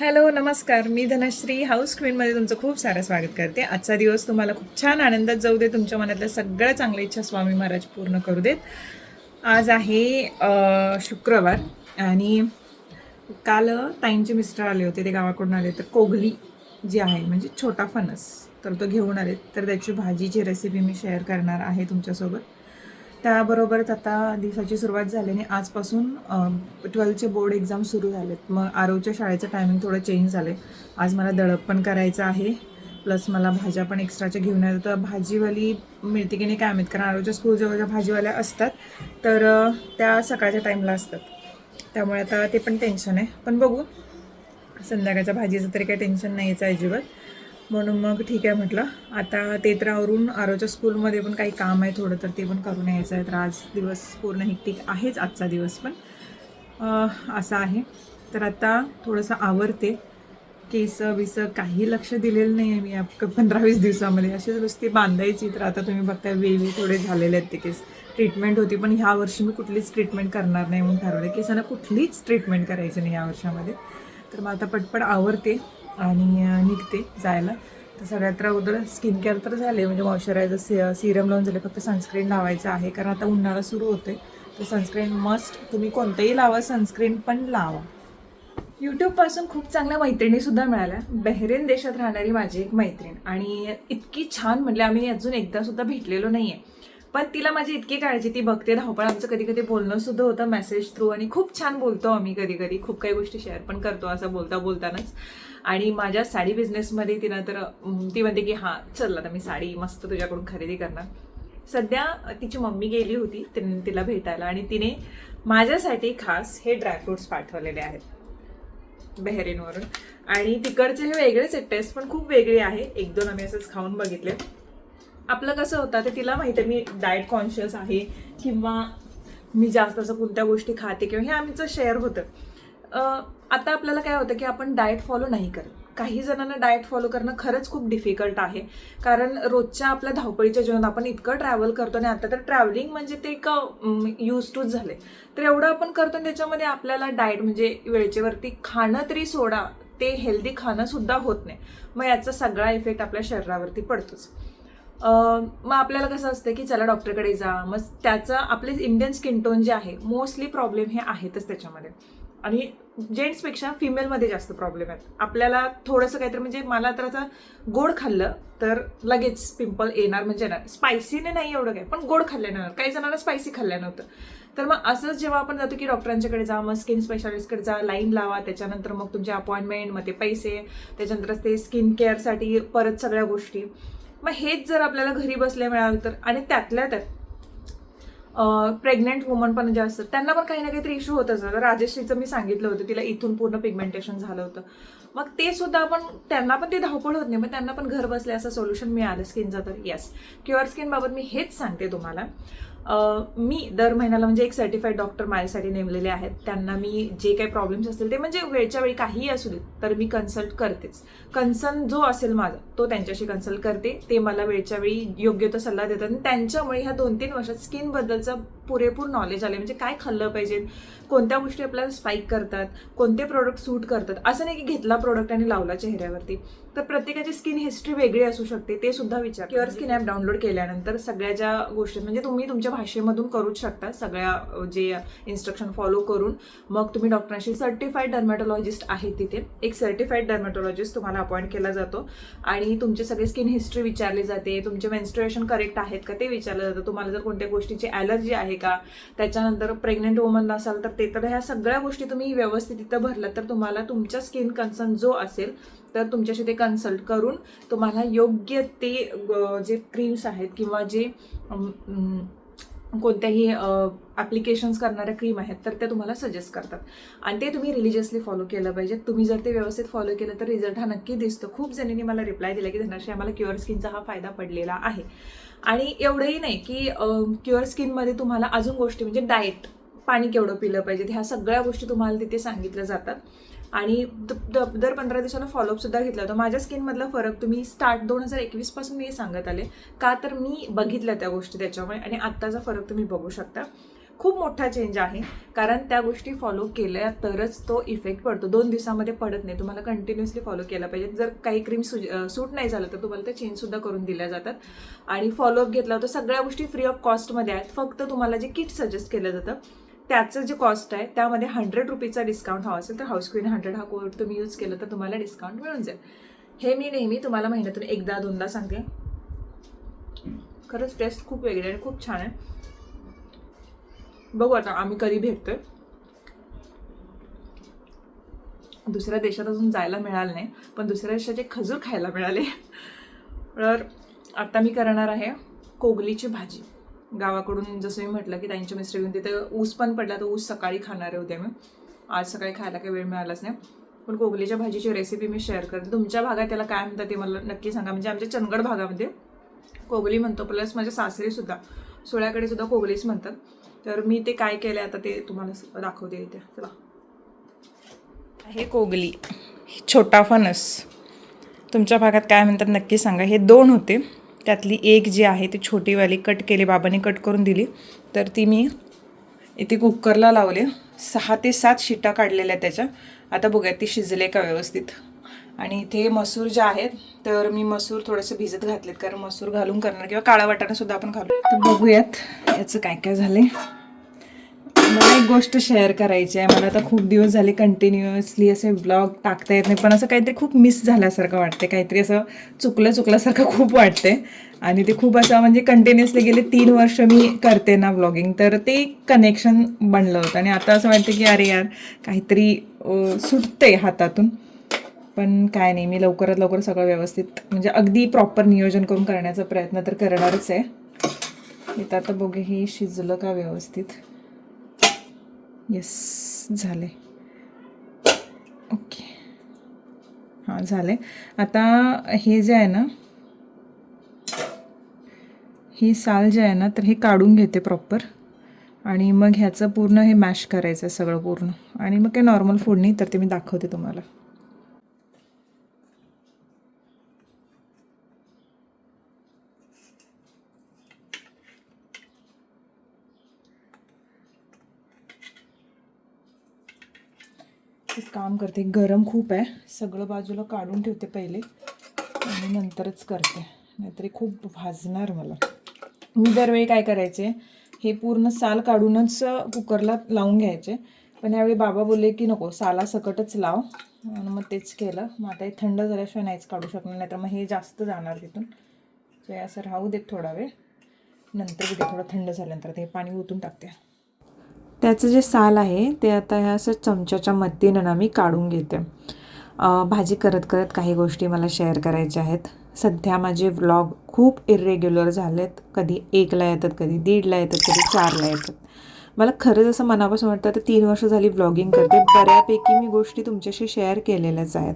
Hello नमस्कार. मी Dhanashree house क्वीनमध्ये तुमचं खूप सारं स्वागत करते. आजचा दिवस तुम्हाला खूप छान आनंदात जाऊ दे. तुमच्या मनातल्या सगळ्या चांगल्या इच्छा स्वामी महाराज पूर्ण करू देत. आज आहे शुक्रवार आणि काल ताईंचे मिस्टर आले होते. ते गावाकडून आले. तर कोगली जी आहे म्हणजे छोटा फणस तर तो घेऊन आले. तर त्याची भाजीची रेसिपी मी शेअर करणार आहे तुमच्यासोबत. त्याबरोबरच आता दिवसाची सुरुवात झाली आणि आजपासून ट्वेल्थचे बोर्ड एक्झाम सुरू झालेत. मग आरोच्या शाळेचं टायमिंग थोडं चेंज झालं आज मला दळप पण करायचं आहे. प्लस मला भाज्या पण एक्स्ट्राच्या घेऊन येतात तर भाजीवाली मिळते की नाही काय माहीत? कारण आरोच्या स्कूल ज्या भाजीवाल्या असतात. तर त्या सकाळच्या टाईमला असतात. त्यामुळे आता ते पण टेन्शन आहे. पण बघू. संध्याकाळच्या भाजीचं तरी काही टेन्शन नाही यायचं अजिबात. म्हणून मग ठीक आहे म्हटलं. आता ते तर आवरून आरोच्या स्कूलमध्ये पण काही काम आहे थोडं तर ते पण करून यायचं आहे. तर आज दिवस पूर्ण हेक्टिक आहेच आजचा दिवस पण. असा आहे. तर आता थोडंसं आवरते. केस विस काही लक्ष दिलेलं नाही आहे मी या पंधरा वीस दिवसामध्ये. अशी नुसती बांधायची तर आता तुम्ही बघताय वेवी थोडे झालेले आहेत ते केस. ट्रीटमेंट होती पण ह्या वर्षी मी कुठलीच ट्रीटमेंट करणार नाही म्हणून ठरवलं केसांना कुठलीच ट्रीटमेंट करायची नाही या वर्षामध्ये. तर मग आता पटपट आवरते. आणि निघते जायला. तर सगळ्यात अगोदर स्किन केअर तर झाले म्हणजे मॉइश्चरायझर सि सिरम लावून झाले फक्त सनस्क्रीन लावायचं आहे. कारण आता उन्हाळा सुरू होते तर सनस्क्रीन मस्ट तुम्ही कोणतंही लावा सनस्क्रीन पण लावा. यूट्यूबपासून खूप चांगल्या मैत्रिणीसुद्धा मिळाल्या. बहरेन देशात राहणारी माझी एक मैत्रीण. आणि इतकी छान म्हणजे आम्ही अजून एकदासुद्धा भेटलेलो नाही आहे पण तिला माझी इतकी काळजी ती बघते धावपळ. आमचं कधी कधी बोलणं सुद्धा होतं मेसेज थ्रू आणि खूप छान बोलतो आम्ही कधी कधी खूप काही गोष्टी शेअर पण करतो असं बोलता बोलतानाच. आणि माझ्या साडी बिझनेसमध्ये तिनं तर ती म्हणते की हां चल आता मी साडी मस्त तुझ्याकडून खरेदी करणार. सध्या तिची मम्मी गेली होती तिने तिला भेटायला आणि तिने माझ्यासाठी खास हे ड्रायफ्रुट्स पाठवलेले आहेत. बेहरीनवरून आणि तिकडचे हे वेगळेच आहेत टेस्ट पण खूप वेगळी आहे. एक दोन आम्ही असंच खाऊन बघितले आपलं कसं होतं ते तिला माहिती आहे मी डाएट कॉन्शियस आहे किंवा मी जास्त असं कोणत्या गोष्टी खाते किंवा हे आमचं शेअर होतं. आता आपल्याला काय होतं की आपण डाएट फॉलो नाही करत. काही जणांना डाएट फॉलो करणं खरंच खूप डिफिकल्ट आहे. कारण रोजच्या आपल्या धावपळीच्या जीवनात आपण इतकं ट्रॅव्हल करतो आणि आता तर ट्रॅव्हलिंग म्हणजे ते एक यूज टूच झाले तर एवढं आपण करतो आणि त्याच्यामध्ये आपल्याला डाएट म्हणजे वेळचेवरती खाणं तरी सोडा ते हेल्दी खाणं सुद्धा होत नाही. मग याचा सगळा इफेक्ट आपल्या शरीरावरती पडतोच. मग आपल्याला कसं असतं की चला डॉक्टरकडे जा. मग त्याचं आपले इंडियन स्किन टोन जे आहे मोस्टली प्रॉब्लेम हे आहेतच त्याच्यामध्ये. आणि जेंट्सपेक्षा फिमेलमध्ये जास्त प्रॉब्लेम आहेत. आपल्याला थोडंसं काहीतरी म्हणजे मला तर आता गोड खाल्लं तर लगेच पिंपल येणार म्हणजे येणार. स्पायसीने नाही एवढं काय पण गोड खाल्ल्यानं येणार. काही जणांना स्पायसी खाल्ल्या नव्हतं तर मग असंच जेव्हा आपण जातो की डॉक्टरांच्याकडे जा मग स्किन स्पेशालिस्टकडे जा लाईन लावा. त्याच्यानंतर मग तुमचे अपॉइंटमेंट मग ते पैसे त्याच्यानंतरच ते स्किन केअरसाठी परत सगळ्या गोष्टी. मग हेच जर आपल्याला घरी बसल्या मिळालं तर? आणि त्यातल्या त्यात प्रेग्नेंट वुमन पण जे असतात त्यांना पण काही ना काहीतरी इश्यू होत असतात राजश्रीचं मी सांगितलं होतं तिला इथून पूर्ण पिगमेंटेशन झालं होतं. मग ते सुद्धा आपण त्यांना पण ते धावपळ होत नाही. मग त्यांना पण घर बसल्या असं सोल्युशन मिळालं स्किनचं तर? येस क्युअर स्किनबाबत मी हेच सांगते तुम्हाला. मी दर महिन्याला म्हणजे एक सर्टिफाईड डॉक्टर माझ्यासाठी नेमलेले आहेत. त्यांना मी जे काही प्रॉब्लेम्स असतील ते म्हणजे वेळच्या वेळी काहीही असू देत तर मी कन्सल्ट करतेच. कन्सर्न जो असेल माझा तो त्यांच्याशी कन्सल्ट करते. ते मला वेळच्या वेळी योग्य तो सल्ला देतात. आणि त्यांच्यामुळे ह्या दोन तीन वर्षात स्किनबद्दलचं पुरेपूर नॉलेज आले म्हणजे काय खाल्लं पाहिजे कोणत्या गोष्टी आपल्याला स्पाईक करतात? कोणते प्रोडक्ट सूट करतात? असं नाही की घेतला प्रोडक्ट आणि लावला चेहऱ्यावरती. तर प्रत्येकाची स्किन हिस्ट्री वेगळी असू शकते ते सुद्धा विचार. क्युअर स्किन ॲप डाउनलोड केल्यानंतर सगळ्या ज्या गोष्टी म्हणजे तुम्ही तुमच्या भाषेमधून करूच शकता. सगळ्या जे इन्स्ट्रक्शन फॉलो करून. मग तुम्ही डॉक्टरांशी सर्टिफाईड डर्मॅटॉलॉजिस्ट आहेत तिथे. एक सर्टिफाईड डर्मॅटॉलॉजिस्ट तुम्हाला अपॉइंट केला जातो. आणि तुमची सगळी स्किन हिस्ट्री विचारली जाते. तुमचे मेन्स्ट्रुएशन करेक्ट आहेत का ते विचारलं जातं. तुम्हाला जर कोणत्या गोष्टीची ॲलर्जी आहे का? त्याच्यानंतर प्रेग्नेंट वुमन असाल तर ते तर ह्या सगळ्या गोष्टी तुम्ही व्यवस्थित तिथं भरल्या तर तुम्हाला तुमच्या स्किन कन्सर्न जो असेल तर तुमच्याशी ते कन्सल्ट करून तुम्हाला योग्य ते जे क्रीम्स आहेत किंवा जे कोणत्याही ॲप्लिकेशन्स करणाऱ्या क्रीम आहेत तर त्या तुम्हाला सजेस्ट करतात. आणि ते तुम्ही रिलिजियसली फॉलो केलं पाहिजे. तुम्ही जर ते व्यवस्थित फॉलो केलं तर रिझल्ट हा नक्की दिसतो. खूप जणींनी मला रिप्लाय दिला की धनाशी आम्हाला क्युअर स्किनचा हा फायदा पडलेला आहे. आणि एवढंही नाही की क्युअर स्किनमध्ये तुम्हाला अजून गोष्टी म्हणजे डाएट पाणी केवढं पिलं पाहिजे ह्या सगळ्या गोष्टी तुम्हाला तिथे सांगितल्या जातात. आणि द- द- दर पंधरा दिवसाला फॉलोअप सुद्धा घेतला होता. माझ्या स्किनमधला फरक तुम्ही स्टार्ट दोन हजार एकवीसपासून मी हे सांगत आले. का तर मी बघितल्या त्या गोष्टी त्याच्यामुळे आणि आत्ताचा फरक तुम्ही बघू शकता. खूप मोठा चेंज आहे. कारण त्या गोष्टी फॉलो केल्या तरच तो इफेक्ट पडतो. दोन दिवसामध्ये पडत नाही. तुम्हाला कंटिन्युअसली फॉलो केला पाहिजे. जर काही क्रीम सु सूट नाही झालं तर तुम्हाला ते चेंजसुद्धा करून दिल्या जातात. आणि फॉलोअप घेतला तर सगळ्या गोष्टी फ्री ऑफ कॉस्टमध्ये आहेत. फक्त तुम्हाला जे किट सजेस्ट केलं जातं त्याचं जे कॉस्ट आहे त्यामध्ये हंड्रेड रुपीचा डिस्काउंट हवा असेल तर हाऊस क्वीन हंड्रेड हा कोड तुम्ही यूज केलं तर तुम्हाला डिस्काउंट मिळून जाईल. हे मी नेहमी तुम्हाला महिन्यातून एकदा दोनदा सांगते. खरंच टेस्ट खूप वेगळी आहे आणि खूप छान आहे. बघू आता आम्ही कधी भेटतोय. दुसऱ्या देशात अजून जायला मिळालं नाही पण दुसऱ्या देशाचे खजूर खायला मिळाले. तर आता मी करणार आहे कोगलीची भाजी. गावाकडून जसं मी म्हटलं की त्यांच्या मिस्टर घेऊन तिथे ऊस पण पडला तर ऊस सकाळी खाणारे होते मी. आज सकाळी खायला काही वेळ मिळालाच नाही. पण कोगलीच्या भाजीची रेसिपी मी शेअर करते. तुमच्या भागात त्याला काय म्हणतात ते मला नक्की सांगा. म्हणजे आमच्या चंदगड भागामध्ये कोगली म्हणतो प्लस माझ्या सासरीसुद्धा सोळ्याकडे सुद्धा कोगलीच म्हणतात. तर मी ते काय केलं आता ते तुम्हाला दाखवते इथे. चला. हे कोगली. छोटा फणस. तुमच्या भागात काय म्हणतात नक्की सांगा. हे दोन होते. त्यातली एक जी आहे ती छोटीवाली कट केली बाबाने कट करून दिली. तर ती मी इथे कुकरला लावले. सहा ते सात शिटा काढलेल्या त्याच्या. आता बघूया ती शिजले का व्यवस्थित. आणि इथे मसूर जे आहेत तर मी मसूर थोडंसं भिजत घातलेत. कारण मसूर घालून करणार किंवा काळा वाटाणा सुद्धा आपण घालू. तर बघूयात याचं काय काय झालं आहे मला एक गोष्ट शेअर करायची आहे. मला आता खूप दिवस झाले कंटिन्युअसली असे ब्लॉग टाकता येत नाही. पण असं काहीतरी खूप मिस झाल्यासारखं वाटते काहीतरी असं चुकलं चुकल्यासारखं खूप वाटते आणि ते खूप असं म्हणजे कंटिन्युअसली गेले तीन वर्ष मी करते ना ब्लॉगिंग तर ते कनेक्शन बनलं होतं. आणि आता असं वाटतं की अरे यार काहीतरी सुटते हातातून. पण काय नाही मी लवकरात लवकर सगळं व्यवस्थित म्हणजे अगदी प्रॉपर नियोजन करून करण्याचा प्रयत्न तर करणारच आहे. इथं आता बघू हे शिजलं का व्यवस्थित? येस झाले. ओके हां झाले. आता हे जे आहे ना ही साल जे आहे ना तर हे काढून घेते प्रॉपर आणि मग ह्याचं पूर्ण हे मॅश करायचं आहे सगळं पूर्ण. आणि मग काय नॉर्मल फोडणी तर ते मी दाखवते तुम्हाला एक काम करते. गरम खूप आहे. सगळं बाजूला काढून ठेवते पहिले. आणि नंतरच करते. नाहीतरी खूप भाजणार मला. मी दरवेळी काय करायचे हे पूर्ण साल काढूनच कुकरला लावून घ्यायचे. पण यावेळी बाबा बोलले की नको साला सकटच लाव. आणि मग तेच केलं. मग आता हे थंड झाल्याशिवाय नाहीच काढू शकणार. नाही तर मग हे जास्त जाणार तिथून. सो हे असं राहू देत थोडा वेळ. नंतर तिथे थोडं थंड झाल्यानंतर. ते पाणी ओतून टाकते. त्याचं जे साल आहे ते आता ह्या असं चमच्याच्या मदतीनं ना मी काढून घेते. भाजी करत करत काही गोष्टी मला शेअर करायच्या आहेत. सध्या माझे व्लॉग खूप इरेग्युलर झालेत. कधी एकला येतात कधी दीडला येतात कधी चारला येतात. मला खरंच असं मनापासून वाटतं आता तीन वर्ष झाली ब्लॉगिंग करते. बऱ्यापैकी मी गोष्टी तुमच्याशी शेअर केलेल्याच आहेत.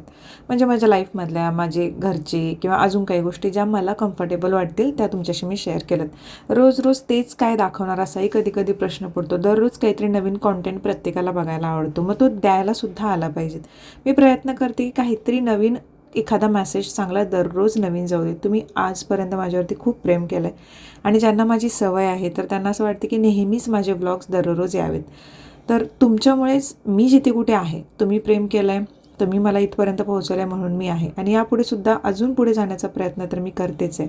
म्हणजे माझ्या लाईफमधल्या माझे घरचे किंवा अजून काही गोष्टी ज्या मला कम्फर्टेबल वाटतील त्या तुमच्याशी मी शेअर केल्यात. रोज रोज तेच काय दाखवणार असाही कधी कधी प्रश्न पडतो. दररोज काहीतरी नवीन कॉन्टेंट प्रत्येकाला बघायला आवडतो. मग तो द्यायलासुद्धा आला पाहिजेत मी प्रयत्न करते की काहीतरी नवीन एखादा मेसेज चांगला दररोज नवीन जाऊ दे. तुम्ही आजपर्यंत माझ्यावरती खूप प्रेम केलं आहे आणि ज्यांना माझी सवय आहे तर त्यांना असं वाटतं की नेहमीच माझे ब्लॉग्स दररोज यावेत. तर तुमच्यामुळेच मी जिथे कुठे आहे तुम्ही प्रेम केलं आहे तुम्ही मला इथपर्यंत पोहोचवलं आहे म्हणून मी आहे. आणि यापुढे सुद्धा अजून पुढे जाण्याचा प्रयत्न तर मी करतेच आहे.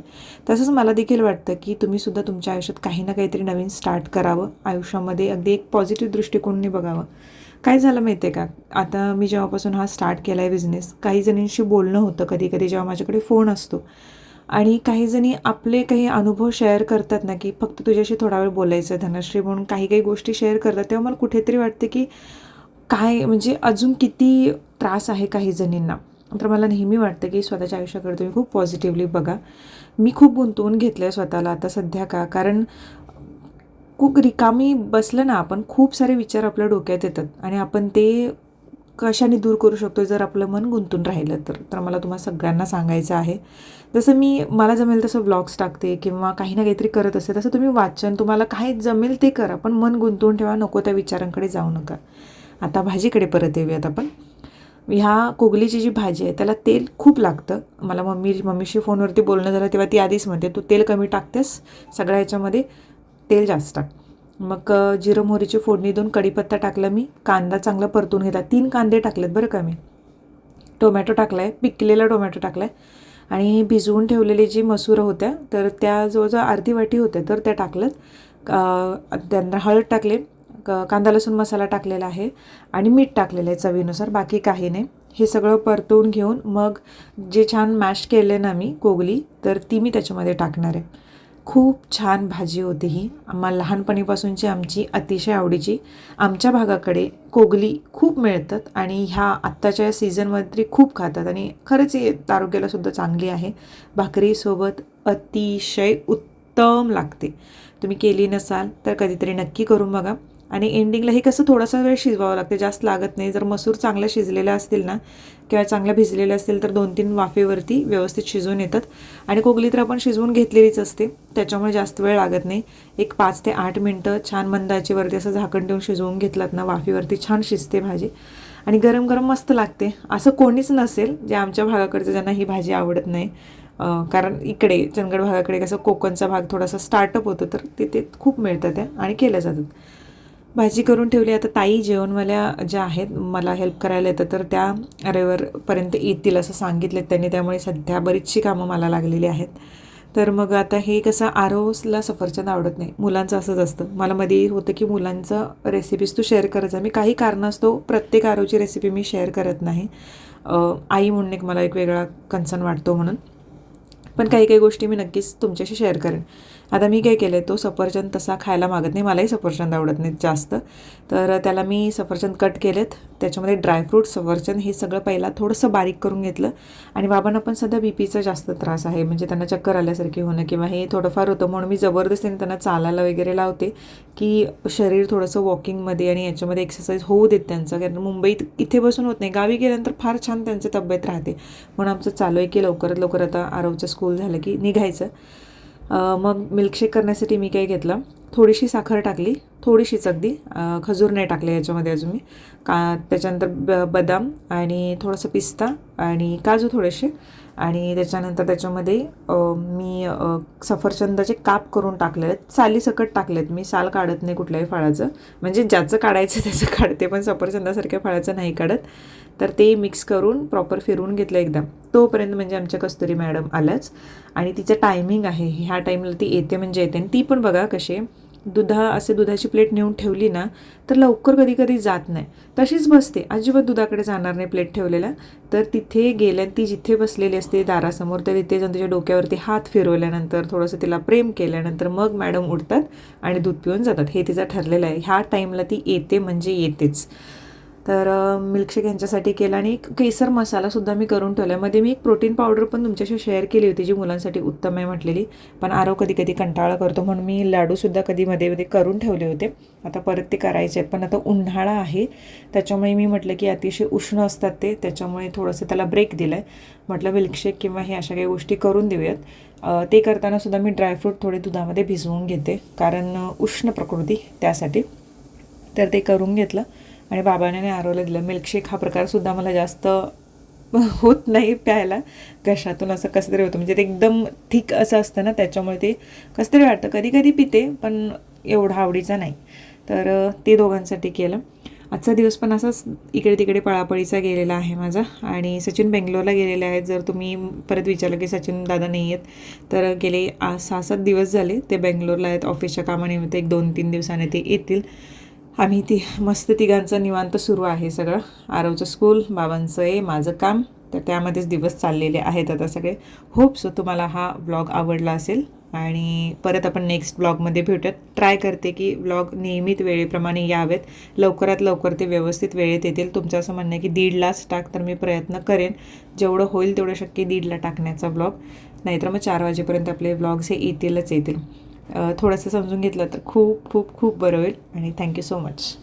तसंच मला देखील वाटतं की तुम्हीसुद्धा तुमच्या आयुष्यात काही ना काहीतरी नवीन स्टार्ट करावं. आयुष्यामध्ये अगदी एक पॉझिटिव्ह दृष्टिकोनने बघावं. काय झालं माहिती आहे का? आता मी जेव्हापासून हा स्टार्ट केला आहे बिझनेस काही जणींशी बोलणं होतं कधी कधी जेव्हा माझ्याकडे फोन असतो. आणि काही जणी आपले काही अनुभव शेअर करतात ना की फक्त तुझ्याशी थोडा वेळ बोलायचं आहे धनश्री म्हणून काही काही गोष्टी शेअर करतात तेव्हा मला कुठेतरी वाटते की काय म्हणजे अजून किती त्रास आहे काही जणींना. तर मला नेहमी वाटतं की स्वतःच्या आयुष्याकडे तुम्ही खूप पॉझिटिव्हली बघा. मी खूप गुंतवून घेतलं आहे स्वतःला आता सध्या का? कारण खूप रिकामी बसलं ना आपण खूप सारे विचार आपल्या डोक्यात येतात. आणि आपण ते कशाने दूर करू शकतो जर आपलं मन गुंतून राहिलं तर. तर मला तुम्हाला सगळ्यांना सांगायचं आहे. जसं मी मला जमेल तसं ब्लॉग्स टाकते किंवा काही ना काहीतरी करत असते तसं तुम्ही वाचन तुम्हाला काय जमेल ते करा पण मन गुंतवून ठेवा नको त्या विचारांकडे जाऊ नका. आता भाजीकडे परत येऊयात आपण. ह्या कोगलीची जी भाजी आहे त्याला तेल खूप लागतं. मला मम्मी मम्मीशी फोनवरती बोलणं झालं तेव्हा ती आधीच म्हणते तू तेल कमी टाकतेस सगळ्या ह्याच्यामध्ये तेल जास्त. टाक मग जिरं मोहरीची फोडणी देऊन कढीपत्ता टाकला मी. कांदा चांगला परतून घेतला. तीन कांदे टाकलेत बरं का मी. टोमॅटो टाकला आहे पिकलेला टोमॅटो टाकला आहे आणि भिजवून ठेवलेली जी मसूर होत्या तर त्या जवळजवळ अर्धी वाटी होत्या तर त्या टाकल्यात. त्यांना हळद टाकले. क- कांदा लसूण मसाला टाकलेला आहे. आणि मीठ टाकलेलं आहे चवीनुसार. बाकी काही नाही. हे सगळं परतवून घेऊन मग जे छान मॅश केले ना मी कोगली तर ती मी त्याच्यामध्ये टाकणार आहे. खूप छान भाजी होती ही. आम्हाला लहानपणीपासूनची आमची अतिशय आवडीची. आमच्या भागाकडे कोगली खूप मिळतात आणि ह्या आत्ताच्या सीझनमध्ये तरी खूप खातात आणि खरंच ही आरोग्यालासुद्धा चांगली आहे. भाकरीसोबत अतिशय उत्तम लागते. तुम्ही केली नसाल तर कधीतरी नक्की करून बघा. आणि एंडिंगला हे कसं थोडासा वेळ शिजवावं लागते जास्त लागत नाही. जर मसूर चांगल्या शिजलेल्या असतील ना किंवा चांगल्या भिजलेल्या असतील तर दोन तीन वाफेवरती व्यवस्थित शिजवून येतात. आणि कोगली तर आपण शिजवून घेतलेलीच असते त्याच्यामुळे जास्त वेळ लागत नाही. एक पाच ते आठ मिनटं छान मंदाचीवरती असं झाकण देऊन शिजवून घेतलात ना वाफेवरती छान शिजते भाजी. आणि गरम गरम मस्त लागते. असं कोणीच नसेल जे आमच्या भागाकडचं ज्यांना ही भाजी आवडत नाही. कारण इकडे चंदगड भागाकडे कसं कोकणचा भाग थोडासा स्टार्टअप होतो तर तिथे खूप मिळतात त्या आणि केल्या जातात. भाजी करून ठेवली. आता ताई जेवणवाल्या ज्या आहेत मला हेल्प करायला येतं तर त्या रविवारपर्यंत येतील असं सांगितलं त्यांनी. त्यामुळे सध्या बरीचशी कामं मला लागलेली आहेत. तर मग आता हे कसं आरोसला सफरचंद आवडत नाही. मुलांचं असंच असतं. मला मध्ये होतं की मुलांचं रेसिपीज तू शेअर करायचा. मी काही कारणास्तव प्रत्येक आरोची रेसिपी मी शेअर करत नाही. आई म्हणून एक मला एक वेगळा कन्सर्न वाटतो म्हणून. पण काही काही गोष्टी मी नक्कीच तुमच्याशी शेअर करेन. आता मी काय केलं आहे तो सफरचंद तसा खायला मागत नाही मलाही सफरचंद आवडत नाहीत जास्त. तर त्याला मी सफरचंद कट केलेत त्याच्यामध्ये ड्रायफ्रूट सफरचंद हे सगळं पहिला थोडंसं बारीक करून घेतलं. आणि बाबांना पण सध्या बी पीचा जास्त त्रास आहे म्हणजे त्यांना चक्कर आल्यासारखे होणं किंवा हे थोडंफार होतं. म्हणून मी जबरदस्तीने त्यांना चालायला वगैरे लावते की शरीर थोडंसं वॉकिंगमध्ये आणि याच्यामध्ये एक्सरसाइज होऊ देत त्यांचं. कारण मुंबईत इथे बसून होत नाही गावी गेल्यानंतर फार छान त्यांची तब्येत राहते. म्हणून आमचं चालू आहे की लवकरात लवकर आता आरवचं स्कूल झालं की निघायचं. मग मिल्कशेक करण्यासाठी मी काय घेतलं? थोडीशी साखर टाकली थोडीशीच अगदी खजूर नाही टाकले याच्यामध्ये अजून मी. का त्याच्यानंतर ब बदाम आणि थोडंसं पिस्ता आणि काजू थोडेसे. आणि त्याच्यानंतर त्याच्यामध्ये मी सफरचंदाचे काप करून टाकले आहेत. सालीसकट टाकलेत मी साल काढत नाही कुठल्याही फळाचं. म्हणजे ज्याचं काढायचं त्याचं काढते पण सफरचंदासारख्या फळाचं नाही काढत. तर ते मिक्स करून प्रॉपर फिरवून घेतलं एकदम. तोपर्यंत म्हणजे आमच्या कस्तुरी मॅडम आल्याच. आणि तिचं टायमिंग आहे. ह्या टाईमला ती येते म्हणजे येते. आणि ती पण बघा कशी दुधा असे दुधाची प्लेट नेऊन ठेवली ना तर लवकर कधी कधी जात नाही. तशीच बसते. अजिबात दुधाकडे जाणार नाही प्लेट ठेवलेला. तर तिथे गेल्या ती जिथे बसलेली असते दारासमोर तर तिथे जाऊन तिच्या डोक्यावरती हात फिरवल्यानंतर थोडंसं तिला प्रेम केल्यानंतर मग मॅडम उठतात आणि दूध पिऊन जातात. हे तिचं ठरलेलं आहे. ह्या टाईमला ती येते म्हणजे येतेच. तर मिल्कशेक यांच्यासाठी केला आणि एक केसर मसालासुद्धा मी करून ठेवला आहे मध्ये मी एक प्रोटीन पावडर पण तुमच्याशी शेअर केली होती जी मुलांसाठी उत्तम आहे म्हटलेली. पण आरव कधी कधी कंटाळा करतो म्हणून मी लाडूसुद्धा कधी मध्ये मध्ये करून ठेवले होते. आता परत ते करायचे आहेत पण आता उन्हाळा आहे. त्याच्यामुळे मी म्हटलं की अतिशय उष्ण असतात ते त्याच्यामुळे थोडंसं त्याला ब्रेक दिला आहे म्हटलं मिल्कशेक किंवा हे अशा काही गोष्टी करून देऊयात. ते करताना सुद्धा मी ड्रायफ्रूट थोडे दुधामध्ये भिजवून घेते कारण उष्ण प्रकृती त्यासाठी. तर ते करून घेतलं. आणि बाबाने आरवलं दिलं. मिल्कशेक हा प्रकारसुद्धा मला जास्त होत नाही प्यायला. घशातून असं कसं तरी होतं. म्हणजे ते एकदम थिक असं असतं ना त्याच्यामुळे ते कसं तरी वाटतं. कधी कधी पिते पण एवढा आवडीचा नाही. तर ते दोघांसाठी केलं. आजचा दिवस पण असाच इकडे तिकडे पळापळीचा गेलेला आहे माझा. आणि सचिन बेंगलोरला गेलेले आहेत. जर तुम्ही परत विचारलं की सचिन दादा नाही आहेत तर गेले आज सहा सात दिवस झाले ते बेंगलोरला आहेत. ऑफिसच्या कामानिमित्त एक दोन तीन दिवसाने ते येतील. आम्ही ती मस्त तिघांचं निवांत सुरू आहे सगळं. आरवचं स्कूल बाबांचं आहे माझं काम. तर त्यामध्येच दिवस चाललेले आहेत आता सगळे. होप सो तुम्हाला हा ब्लॉग आवडला असेल. आणि परत आपण नेक्स्ट ब्लॉगमध्ये भेटूयात. ट्राय करते की ब्लॉग नियमित वेळेप्रमाणे यावेत. लवकरात लवकर ते व्यवस्थित वेळेत येतील. तुमचं असं म्हणणं आहे की दीडलाच टाक तर मी प्रयत्न करेन. जेवढं होईल तेवढं शक्य दीडला टाकण्याचा ब्लॉग नाहीतर मग चार वाजेपर्यंत आपले ब्लॉग्स हे येतीलच येतील. थोडंसं समजून घेतलं तर खूप खूप खूप बरं होईल. आणि थँक्यू सो मच